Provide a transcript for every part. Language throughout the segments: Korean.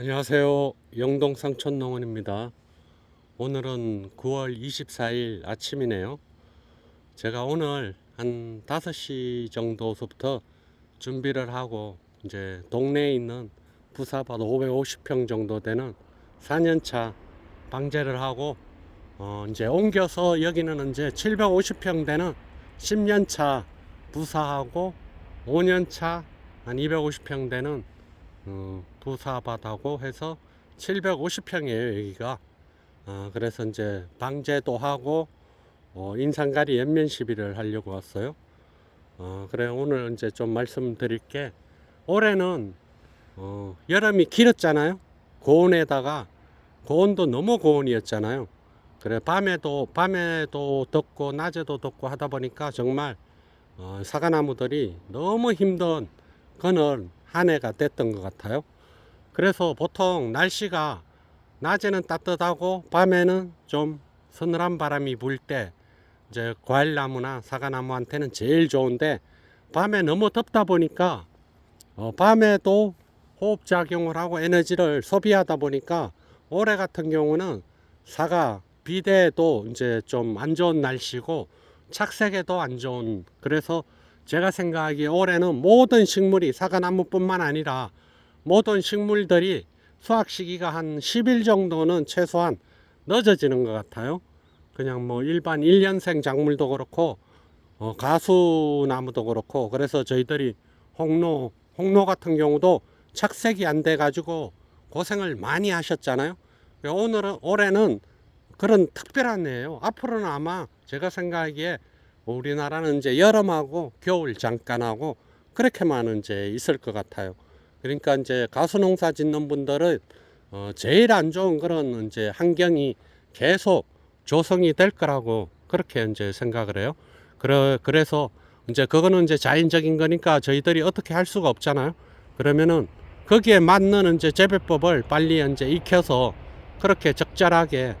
안녕하세요. 영동 상촌농원입니다. 오늘은 9월 24일 아침이네요. 제가 오늘 한 5시 정도서부터 준비를 하고 이제 동네에 있는 부사밭 550평 정도 되는 4년차 방제를 하고 어 이제 옮겨서 여기는 이제 750평 되는 10년차 부사하고 5년차 한 250평 되는 어, 부사밭하고 해서 750평이에요 여기가. 아, 그래서 이제 방제도 하고 어, 인상가리 연면 시비를 하려고 왔어요. 어, 그래 오늘 이제 좀 말씀드릴 게 올해는 어, 여름이 길었잖아요. 고온에다가 고온도 너무 고온이었잖아요. 그래 밤에도 밤에도 덥고 낮에도 덥고 하다 보니까 정말 어, 사과나무들이 너무 힘든 그늘 한 해가 됐던 것 같아요. 그래서 보통 날씨가 낮에는 따뜻하고 밤에는 좀 서늘한 바람이 불 때 이제 과일나무나 사과나무한테는 제일 좋은데 밤에 너무 덥다 보니까 어, 밤에도 호흡작용을 하고 에너지를 소비하다 보니까 올해 같은 경우는 사과 비대도 이제 좀 안 좋은 날씨고 착색에도 안 좋은 그래서 제가 생각하기에 올해는 모든 식물이 사과나무뿐만 아니라 모든 식물들이 수확 시기가 한 10일 정도는 최소한 늦어지는 것 같아요. 그냥 뭐 일반 1년생 작물도 그렇고 어, 가수나무도 그렇고 그래서 저희들이 홍로 홍로 같은 경우도 착색이 안 돼 가지고 고생을 많이 하셨잖아요. 오늘은 올해는 그런 특별한 해예요. 앞으로는 아마 제가 생각하기에 우리나라는 이제 여름하고 겨울 잠깐 하고 그렇게만 이제 있을 것 같아요. 그러니까 이제 가수 농사 짓는 분들은 어 제일 안 좋은 그런 이제 환경이 계속 조성이 될 거라고 그렇게 이제 생각을 해요. 그래 그래서 이제 그거는 이제 자연적인 거니까 저희들이 어떻게 할 수가 없잖아요. 그러면은 거기에 맞는 이제 재배법을 빨리 이제 익혀서 그렇게 적절하게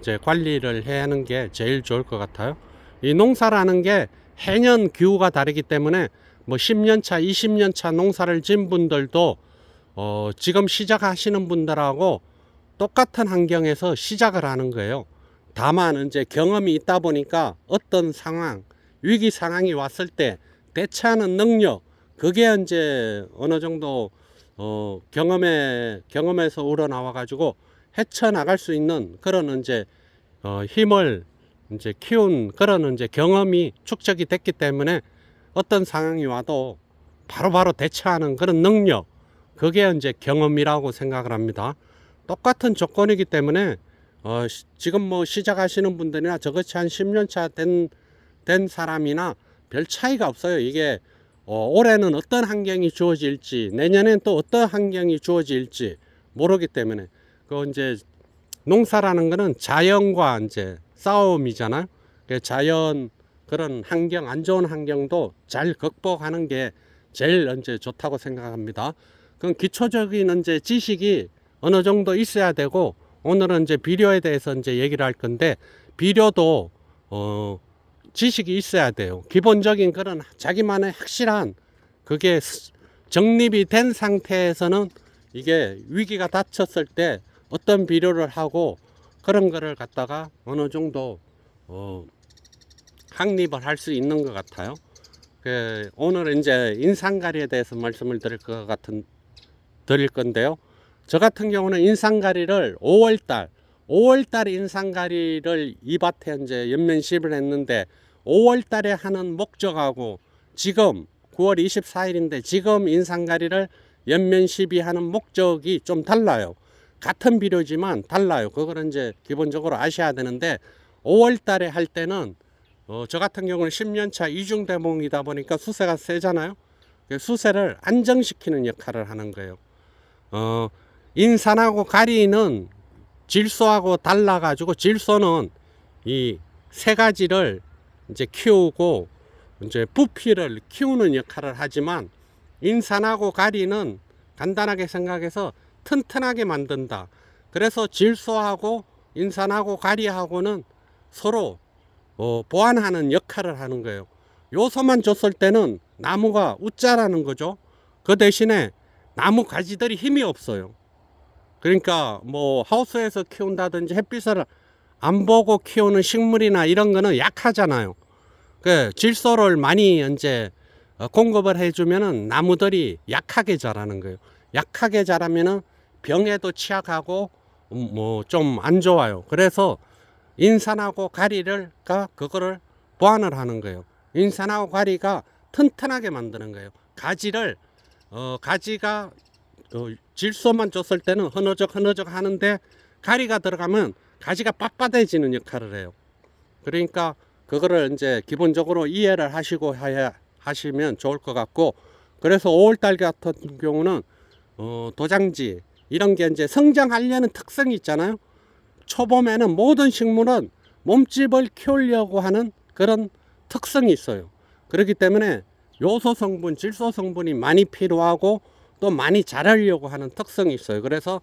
이제 관리를 해야 하는 게 제일 좋을 것 같아요. 이 농사라는 게 해년 기후가 다르기 때문에 뭐 10년 차, 20년 차 농사를 진 분들도 어 지금 시작하시는 분들하고 똑같은 환경에서 시작을 하는 거예요. 다만 이제 경험이 있다 보니까 어떤 상황, 위기 상황이 왔을 때 대처하는 능력, 그게 이제 어느 정도 어 경험에 경험에서 우러나와 가지고 헤쳐 나갈 수 있는 그런 이제 어 힘을 이제 키운 그런 이제 경험이 축적이 됐기 때문에 어떤 상황이 와도 바로 바로 대처하는 그런 능력 그게 이제 경험이라고 생각을 합니다. 똑같은 조건이기 때문에 어, 시, 지금 뭐 시작하시는 분들이나 저것이 한 10년 차 된 된 사람이나 별 차이가 없어요. 이게 어, 올해는 어떤 환경이 주어질지 내년엔 또 어떤 환경이 주어질지 모르기 때문에 그 이제 농사라는 거는 자연과 이제 싸움이잖아요. 그 자연 그런 환경 안 좋은 환경도 잘 극복하는 게 제일 이제 좋다고 생각합니다. 그럼 기초적인 이제 지식이 어느 정도 있어야 되고 오늘은 이제 비료에 대해서 이제 얘기를 할 건데 비료도 어 지식이 있어야 돼요. 기본적인 그런 자기만의 확실한 그게 정립이 된 상태에서는 이게 위기가 닥쳤을 때 어떤 비료를 하고 그런 거를 갖다가 어느 정도 어, 확립을 할 수 있는 것 같아요. 그 오늘 이제 인상가리에 대해서 말씀을 드릴 것 같은 드릴 건데요. 저 같은 경우는 인상가리를 5월달 5월달 인상가리를 이 밭에 이제 연면십을 했는데 5월달에 하는 목적하고 지금 9월 24일인데 지금 인상가리를 연면십이 하는 목적이 좀 달라요. 같은 비료지만 달라요. 그거는 이제 기본적으로 아셔야 되는데 5월 달에 할 때는 어, 저 같은 경우는 10년 차 이중 대목이다 보니까 수세가 세잖아요. 그 수세를 안정시키는 역할을 하는 거예요. 어, 인산하고 가리는 질소하고 달라가지고 질소는 이 세 가지를 이제 키우고 이제 부피를 키우는 역할을 하지만 인산하고 가리는 간단하게 생각해서 튼튼하게 만든다. 그래서 질소하고 인산하고 가리하고는 서로 어, 보완하는 역할을 하는 거예요. 요소만 줬을 때는 나무가 웃자라는 거죠. 그 대신에 나무 가지들이 힘이 없어요. 그러니까 뭐 하우스에서 키운다든지 햇빛을 안 보고 키우는 식물이나 이런 거는 약하잖아요. 그 질소를 많이 이제 어, 공급을 해주면은 나무들이 약하게 자라는 거예요. 약하게 자라면은 병에도 취약하고 뭐 좀 안 좋아요. 그래서 인산하고 가리를가 그거를 보완을 하는 거예요. 인산하고 가리가 튼튼하게 만드는 거예요. 가지를 어 가지가 어, 질소만 줬을 때는 흐느적 흐느적 하는데 가리가 들어가면 가지가 빳빳해지는 역할을 해요. 그러니까 그거를 이제 기본적으로 이해를 하시고 하시면 좋을 것 같고 그래서 5월달 같은 경우는 어, 도장지 이런 게 이제 성장하려는 특성이 있잖아요. 초봄에는 모든 식물은 몸집을 키우려고 하는 그런 특성이 있어요. 그렇기 때문에 요소 성분, 질소 성분이 많이 필요하고 또 많이 자라려고 하는 특성이 있어요. 그래서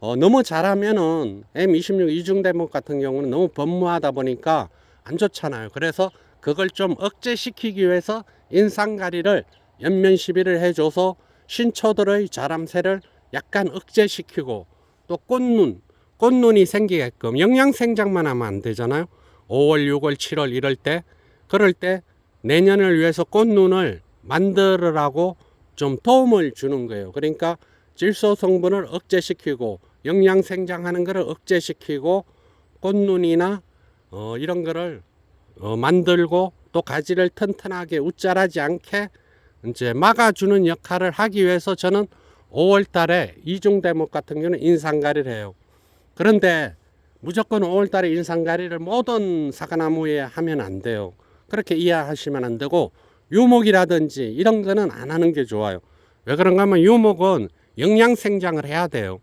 어, 너무 자라면은 M26 이중 대목 같은 경우는 너무 번무하다 보니까 안 좋잖아요. 그래서 그걸 좀 억제시키기 위해서 인상가리를 연면 시비를 해줘서 신초들의 자람새를 약간 억제시키고 또 꽃눈, 꽃눈이 생기게끔 영양 생장만 하면 안 되잖아요. 5월, 6월, 7월 이럴 때 그럴 때 내년을 위해서 꽃눈을 만들으라고 좀 도움을 주는 거예요. 그러니까 질소 성분을 억제시키고 영양 생장하는 것을 억제시키고 꽃눈이나 어, 이런 거를 어, 만들고 또 가지를 튼튼하게 웃자라지 않게 이제 막아주는 역할을 하기 위해서 저는 5월 달에 이중 대목 같은 경우는 인상가리를 해요. 그런데 무조건 5월 달에 인상가리를 모든 사과나무에 하면 안 돼요. 그렇게 이해하시면 안 되고 유목이라든지 이런 거는 안 하는 게 좋아요. 왜 그런가 하면 유목은 영양 생장을 해야 돼요.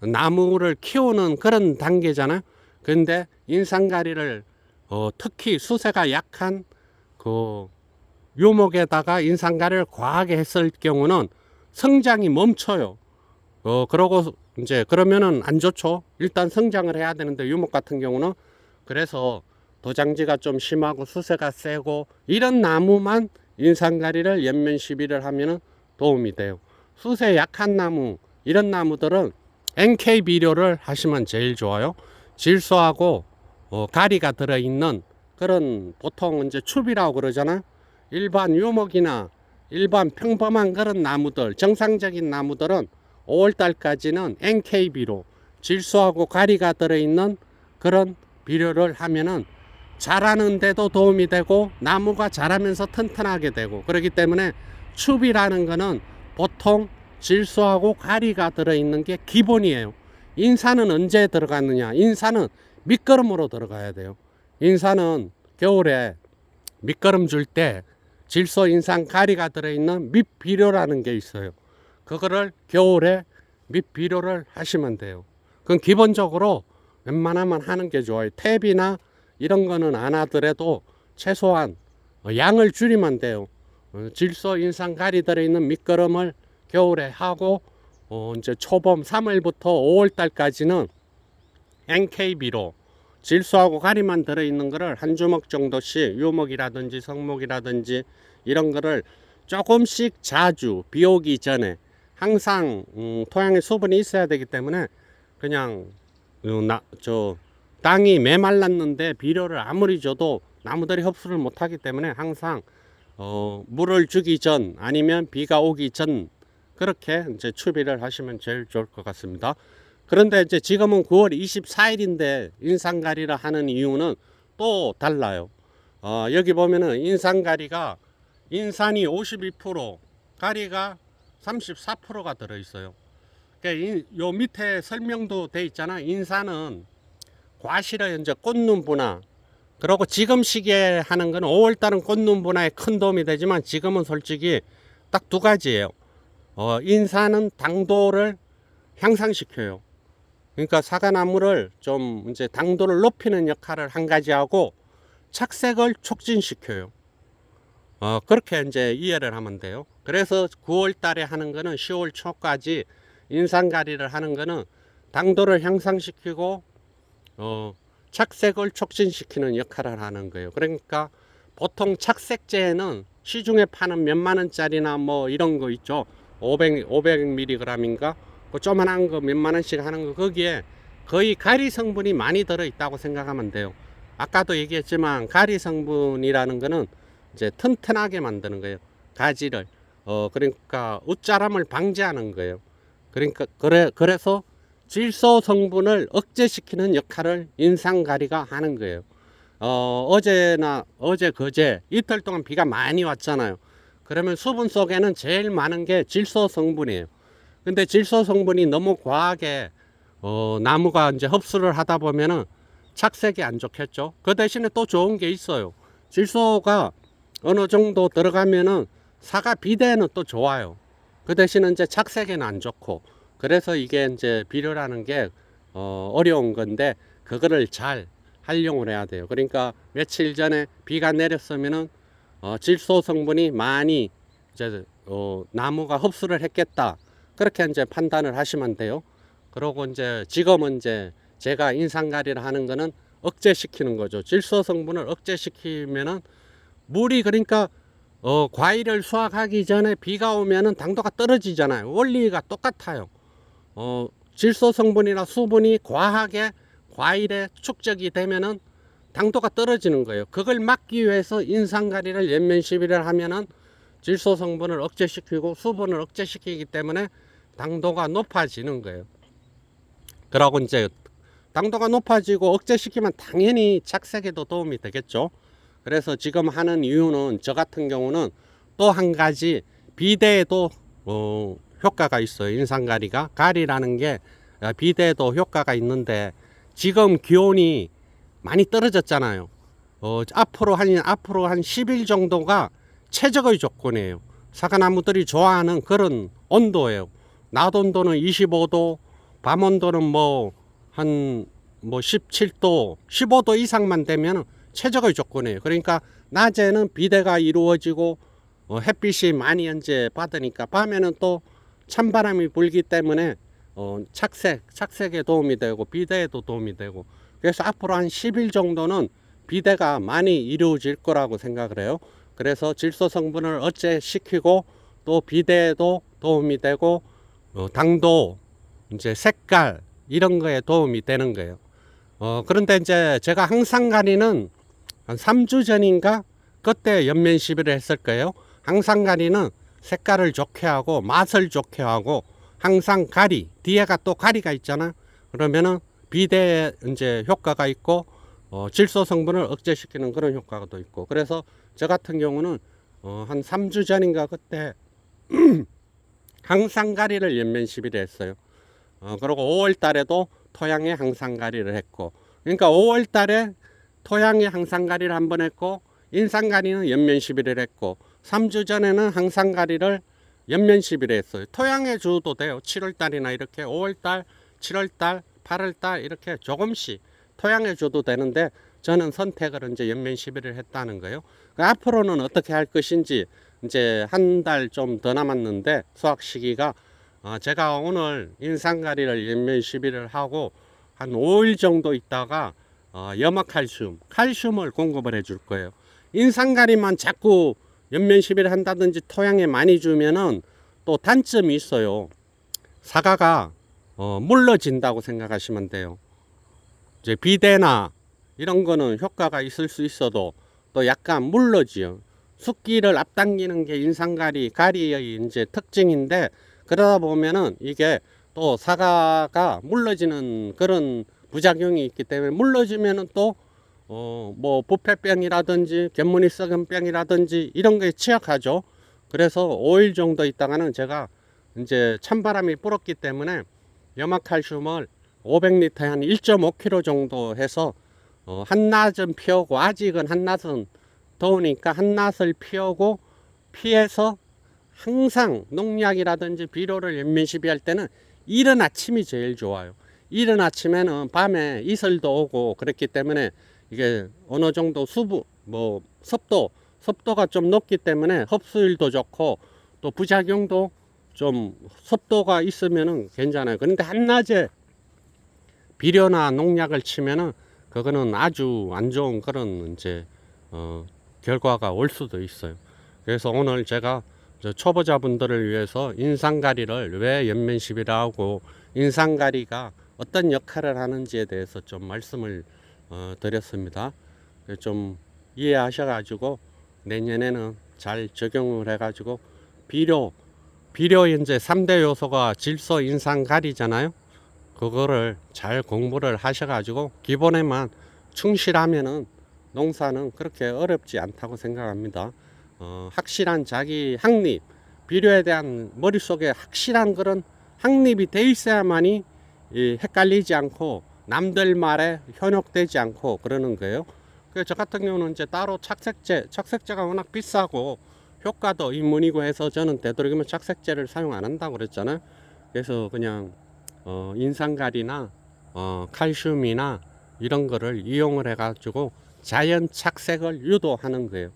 나무를 키우는 그런 단계잖아요. 근데 인상가리를 어, 특히 수세가 약한 그 유목에다가 인상가리를 과하게 했을 경우는 성장이 멈춰요. 어, 그러고 이제 그러면은 안 좋죠. 일단 성장을 해야 되는데 유목 같은 경우는 그래서 도장지가 좀 심하고 수세가 세고 이런 나무만 인상가리를 연면 시비를 하면은 도움이 돼요. 수세 약한 나무 이런 나무들은 NK 비료를 하시면 제일 좋아요. 질소하고 어, 가리가 들어있는 그런 보통 이제 추비라고 그러잖아요. 일반 유목이나 일반 평범한 그런 나무들, 정상적인 나무들은 5월달까지는 NK 비료, 질소하고 가리가 들어있는 그런 비료를 하면은 자라는데도 도움이 되고 나무가 자라면서 튼튼하게 되고 그렇기 때문에 추비라는 거는 보통 질소하고 가리가 들어있는 게 기본이에요. 인산은 언제 들어갔느냐? 인산은 밑거름으로 들어가야 돼요. 인산은 겨울에 밑거름 줄 때 질소, 인산, 가리가 들어있는 밑비료라는 게 있어요. 그거를 겨울에 밑 비료를 하시면 돼요. 그건 기본적으로 웬만하면 하는 게 좋아요. 탭이나 이런 거는 안 하더라도 최소한 양을 줄이면 돼요. 어, 질소, 인산, 가리 들어있는 밑거름을 겨울에 하고 어, 이제 초봄 3월부터 5월 달까지는 NK비로 질소하고 가리만 들어있는 거를 한 주먹 정도씩 유목이라든지 성목이라든지 이런 거를 조금씩 자주 비 오기 전에 항상 음, 토양에 수분이 있어야 되기 때문에 그냥 어, 나, 저 땅이 메말랐는데 비료를 아무리 줘도 나무들이 흡수를 못하기 때문에 항상 어, 물을 주기 전 아니면 비가 오기 전 그렇게 이제 추비를 하시면 제일 좋을 것 같습니다. 그런데 이제 지금은 9월 24일인데 인상가리를 하는 이유는 또 달라요. 어, 여기 보면은 인상가리가 인산이 52%, 가리가 34%가 들어 있어요. 그러니까 이- 요 밑에 설명도 돼 있잖아. 인산은 과실의 이제 꽃눈 분화. 그리고 지금 시기에 하는 건 5월 달은 꽃눈 분화에 큰 도움이 되지만 지금은 솔직히 딱 두 가지예요. 어, 인산은 당도를 향상시켜요. 그러니까 사과나무를 좀 이제 당도를 높이는 역할을 한 가지 하고 착색을 촉진시켜요. 어, 그렇게 이제 이해를 하면 돼요. 그래서 9월 달에 하는 거는 10월 초까지 인산가리를 하는 거는 당도를 향상시키고 어, 착색을 촉진시키는 역할을 하는 거예요. 그러니까 보통 착색제는 시중에 파는 몇만 원짜리나 뭐 이런 거 있죠. 500 500mg인가 그 조만한 거 몇만 원씩 하는 거 거기에 거의 가리 성분이 많이 들어 있다고 생각하면 돼요. 아까도 얘기했지만 가리 성분이라는 거는 이제 튼튼하게 만드는 거예요. 가지를 어 그러니까 웃자람을 방지하는 거예요. 그러니까 그래 그래서 질소 성분을 억제시키는 역할을 인상가리가 하는 거예요. 어 어제나 어제 그제 이틀 동안 비가 많이 왔잖아요. 그러면 수분 속에는 제일 많은 게 질소 성분이에요. 근데 질소 성분이 너무 과하게 어, 나무가 이제 흡수를 하다 보면은 착색이 안 좋겠죠. 그 대신에 또 좋은 게 있어요. 질소가 어느 정도 들어가면은 사과 비대에는 또 좋아요. 그 대신에 이제 착색에는 안 좋고 그래서 이게 이제 비료라는 게 어, 어려운 건데 그거를 잘 활용을 해야 돼요. 그러니까 며칠 전에 비가 내렸으면은 어, 질소 성분이 많이 이제 어, 나무가 흡수를 했겠다. 그렇게 이제 판단을 하시면 돼요. 그러고 이제 지금은 이제 제가 인상가리를 하는 거는 억제시키는 거죠. 질소 성분을 억제시키면은 물이 그러니까 어, 과일을 수확하기 전에 비가 오면은 당도가 떨어지잖아요. 원리가 똑같아요. 어, 질소 성분이나 수분이 과하게 과일에 축적이 되면은 당도가 떨어지는 거예요. 그걸 막기 위해서 인상가리를 연면 시비를 하면은 질소 성분을 억제시키고 수분을 억제시키기 때문에 당도가 높아지는 거예요. 그러고 이제 당도가 높아지고 억제시키면 당연히 착색에도 도움이 되겠죠. 그래서 지금 하는 이유는 저 같은 경우는 또 한 가지 비대에도 어, 효과가 있어요. 인상가리가 가리라는 게 어, 비대에도 효과가 있는데 지금 기온이 많이 떨어졌잖아요. 어, 앞으로 한 앞으로 한 10일 정도가 최적의 조건이에요. 사과나무들이 좋아하는 그런 온도예요. 낮 온도는 25도, 밤 온도는 뭐 한뭐 17도, 15도 이상만 되면 최적의 조건이에요. 그러니까 낮에는 비대가 이루어지고 어, 햇빛이 많이 이제 받으니까 밤에는 또 찬바람이 불기 때문에 어, 착색, 착색에 도움이 되고 비대에도 도움이 되고 그래서 앞으로 한 10일 정도는 비대가 많이 이루어질 거라고 생각을 해요. 그래서 질소 성분을 억제시키고 또 비대에도 도움이 되고 어, 당도 이제 색깔 이런 거에 도움이 되는 거예요. 어, 그런데 이제 제가 항상 가리는 한 3주 전인가 그때 연면 시비를 했을 거예요. 항상 가리는 색깔을 좋게 하고 맛을 좋게 하고 항상 가리 뒤에가 또 가리가 있잖아. 그러면은 비대에 이제 효과가 있고 어, 질소 성분을 억제시키는 그런 효과가 또 있고 그래서 저 같은 경우는 어, 한 3주 전인가 그때 항상가리를 연면 시비를 했어요. 어, 그리고 5월 달에도 토양에 항상가리를 했고 그러니까 5월 달에 토양에 항상가리를 한 번 했고 인상가리는 연면 시비를 했고 3주 전에는 항상가리를 연면 시비를 했어요. 토양에 줘도 돼요. 7월 달이나 이렇게 5월 달, 7월 달, 8월 달 이렇게 조금씩 토양에 줘도 되는데 저는 선택을 이제 연면 시비를 했다는 거예요. 그 앞으로는 어떻게 할 것인지 이제 한 달 좀 더 남았는데 수확 시기가 어, 제가 오늘 인상가리를 연면 시비를 하고 한 5일 정도 있다가 어, 염화칼슘, 칼슘을 공급을 해줄 거예요. 인상가리만 자꾸 연면 시비를 한다든지 토양에 많이 주면은 또 단점이 있어요. 사과가 어, 물러진다고 생각하시면 돼요. 이제 비대나 이런 거는 효과가 있을 수 있어도 또 약간 물러지요. 숫기를 앞당기는 게 인상가리 가리의 이제 특징인데 그러다 보면은 이게 또 사과가 물러지는 그런 부작용이 있기 때문에 물러지면은 또 어, 뭐 부패병이라든지 갯무늬 썩은 병이라든지 이런 거에 취약하죠. 그래서 5일 정도 있다가는 제가 이제 찬바람이 불었기 때문에 염화칼슘을 500리터에 한 1.5kg 정도 해서 어, 한낮은 피우고 아직은 한낮은 더우니까 한낮을 피우고 피해서 항상 농약이라든지 비료를 연면시비할 때는 이른 아침이 제일 좋아요. 이른 아침에는 밤에 이슬도 오고 그렇기 때문에 이게 어느 정도 수분 뭐 습도 습도가 좀 높기 때문에 흡수율도 좋고 또 부작용도 좀 습도가 있으면은 괜찮아요. 그런데 한낮에 비료나 농약을 치면은 그거는 아주 안 좋은 그런 이제 어 결과가 올 수도 있어요. 그래서 오늘 제가 저 초보자분들을 위해서 인상가리를 왜 연면십이라 하고 인상가리가 어떤 역할을 하는지에 대해서 좀 말씀을 어, 드렸습니다. 좀 이해하셔가지고 내년에는 잘 적용을 해가지고 비료 비료 이제 3대 요소가 질소 인상 가리잖아요. 그거를 잘 공부를 하셔가지고 기본에만 충실하면은 농사는 그렇게 어렵지 않다고 생각합니다. 어, 확실한 자기 확립, 비료에 대한 머릿속에 확실한 그런 확립이 돼 있어야만이 이 헷갈리지 않고 남들 말에 현혹되지 않고 그러는 거예요. 그래서 저 같은 경우는 이제 따로 착색제, 착색제가 워낙 비싸고 효과도 이문이고 해서 저는 되도록이면 착색제를 사용 안 한다고 그랬잖아요. 그래서 그냥 어, 인산가리나 어, 칼슘이나 이런 거를 이용을 해가지고 자연 착색을 유도하는 거예요.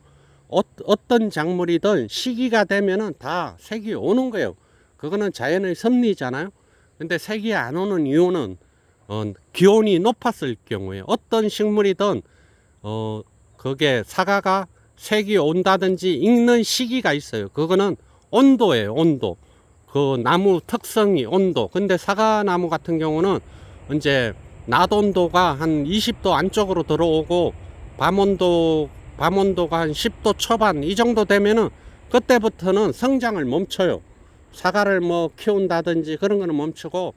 어, 어떤 작물이든 시기가 되면은 다 색이 오는 거예요. 그거는 자연의 섭리잖아요. 근데 색이 안 오는 이유는 어, 기온이 높았을 경우에 어떤 식물이든 어, 그게 사과가 색이 온다든지 익는 시기가 있어요. 그거는 온도예요, 온도. 그 나무 특성이 온도. 근데 사과나무 같은 경우는 이제 낮 온도가 한 20도 안쪽으로 들어오고 밤 온도 밤 온도가 한 10도 초반 이 정도 되면은 그때부터는 성장을 멈춰요. 사과를 뭐 키운다든지 그런 거는 멈추고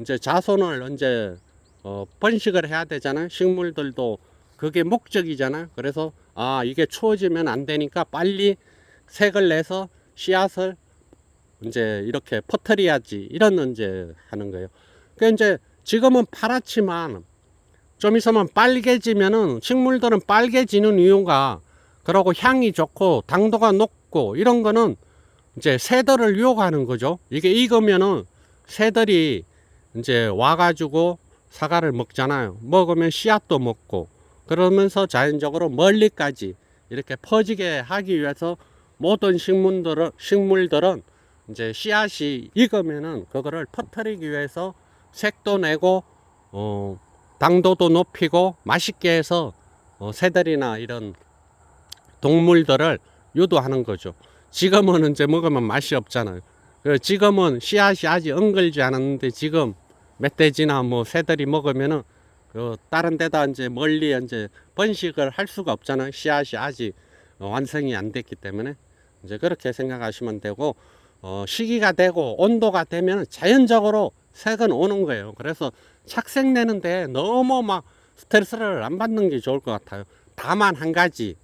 이제 자손을 이제 어 번식을 해야 되잖아요. 식물들도 그게 목적이잖아요. 그래서 아 이게 추워지면 안 되니까 빨리 색을 내서 씨앗을 이제 이렇게 퍼뜨려야지 이런 이제 하는 거예요. 그 이제 지금은 파랗지만 좀 있으면 빨개지면은 식물들은 빨개지는 이유가 그러고 향이 좋고 당도가 높고 이런 거는 이제 새들을 유혹하는 거죠. 이게 익으면은 새들이 이제 와가지고 사과를 먹잖아요. 먹으면 씨앗도 먹고 그러면서 자연적으로 멀리까지 이렇게 퍼지게 하기 위해서 모든 식물들은 식물들은 이제 씨앗이 익으면은 그거를 퍼뜨리기 위해서 색도 내고 어 당도도 높이고 맛있게 해서 어, 새들이나 이런 동물들을 유도하는 거죠. 지금은 이제 먹으면 맛이 없잖아요. 그 지금은 씨앗이 아직 엉글지 않았는데 지금 멧돼지나 뭐 새들이 먹으면은 그 다른 데다 이제 멀리 이제 번식을 할 수가 없잖아요. 씨앗이 아직 어, 완성이 안 됐기 때문에 이제 그렇게 생각하시면 되고 어, 시기가 되고 온도가 되면 자연적으로 색은 오는 거예요. 그래서 착색 내는데 너무 막 스트레스를 안 받는 게 좋을 것 같아요. 다만 한 가지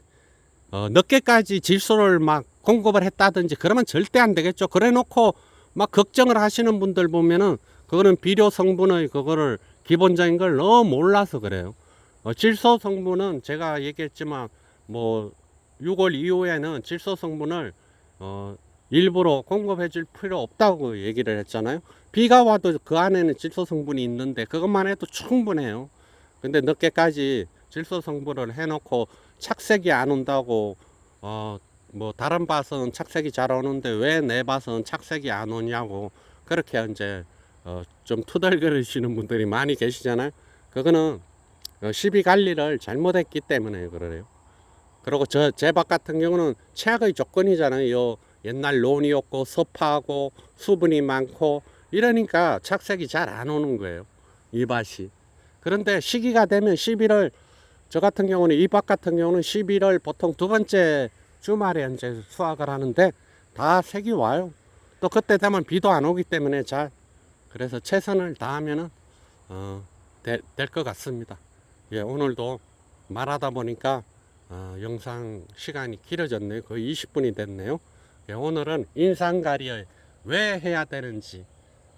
어, 늦게까지 질소를 막 공급을 했다든지 그러면 절대 안 되겠죠. 그래 놓고 막 걱정을 하시는 분들 보면은 그거는 비료 성분의 그거를 기본적인 걸 너무 몰라서 그래요. 어, 질소 성분은 제가 얘기했지만 뭐 6월 이후에는 질소 성분을 어, 일부러 공급해 줄 필요 없다고 얘기를 했잖아요. 비가 와도 그 안에는 질소 성분이 있는데 그것만 해도 충분해요. 근데 늦게까지 질소 성분을 해놓고 착색이 안 온다고 어 뭐 다른 밭은 착색이 잘 오는데 왜 내 밭은 착색이 안 오냐고 그렇게 이제 어 좀 투덜거리시는 분들이 많이 계시잖아요. 그거는 어, 시비 관리를 잘못했기 때문에 그래요. 그리고 저 제 밭 같은 경우는 최악의 조건이잖아요. 요 옛날 논이었고 습하고 수분이 많고 이러니까 착색이 잘 안 오는 거예요. 이 밭이. 그런데 시기가 되면 11월 저 같은 경우는 이 밭 같은 경우는 11월 보통 두 번째 주말에 이제 수확을 하는데 다 색이 와요. 또 그때 되면 비도 안 오기 때문에 잘 그래서 최선을 다하면은 어, 될 것 같습니다. 예, 오늘도 말하다 보니까 어, 영상 시간이 길어졌네요. 거의 20분이 됐네요. 예, 오늘은 인상가리를 왜 해야 되는지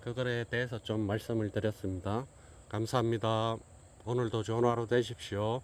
그거에 대해서 좀 말씀을 드렸습니다. 감사합니다. 오늘도 좋은 하루 되십시오.